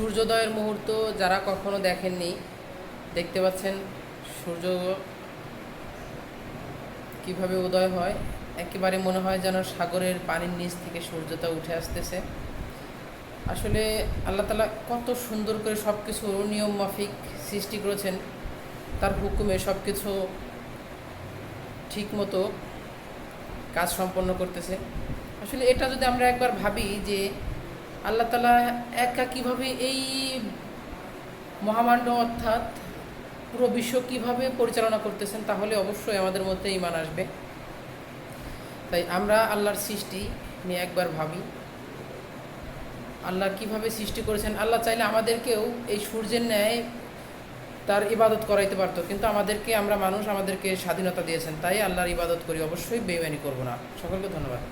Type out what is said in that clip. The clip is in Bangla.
সূর্যোদয়ের মুহূর্ত যারা কখনো দেখেননি, দেখতে পাচ্ছেন সূর্য কীভাবে উদয় হয়। একেবারে মনে হয় যেন সাগরের পানির নিচ থেকে সূর্যটা উঠে আসতেছে। আসলে আল্লাহ তালা কত সুন্দর করে সব কিছু নিয়ম মাফিক সৃষ্টি করেছেন। তার হুকুমে সব কিছু ঠিক মতো কাজ সম্পন্ন করতেছে। আসলে এটা যদি আমরা একবার ভাবি যে আল্লাহ তালা একা কীভাবে এই মহামাণ্ড অর্থাৎ পুরো বিশ্ব কীভাবে পরিচালনা করতেছেন, তাহলে অবশ্যই আমাদের মধ্যে ইমান আসবে। তাই আমরা আল্লাহর সৃষ্টি নিয়ে একবার ভাবি, আল্লাহ কীভাবে সৃষ্টি করেছেন? আল্লাহ চাইলে আমাদেরকেও এই সূর্যের ন্যায় তার ইবাদত করাইতে পারতো, কিন্তু আমাদেরকে, আমরা মানুষ আমাদেরকে স্বাধীনতা দিয়েছেন, তাই আল্লাহর ইবাদত করি, অবশ্যই বেইমানি করব না। সকলকে ধন্যবাদ।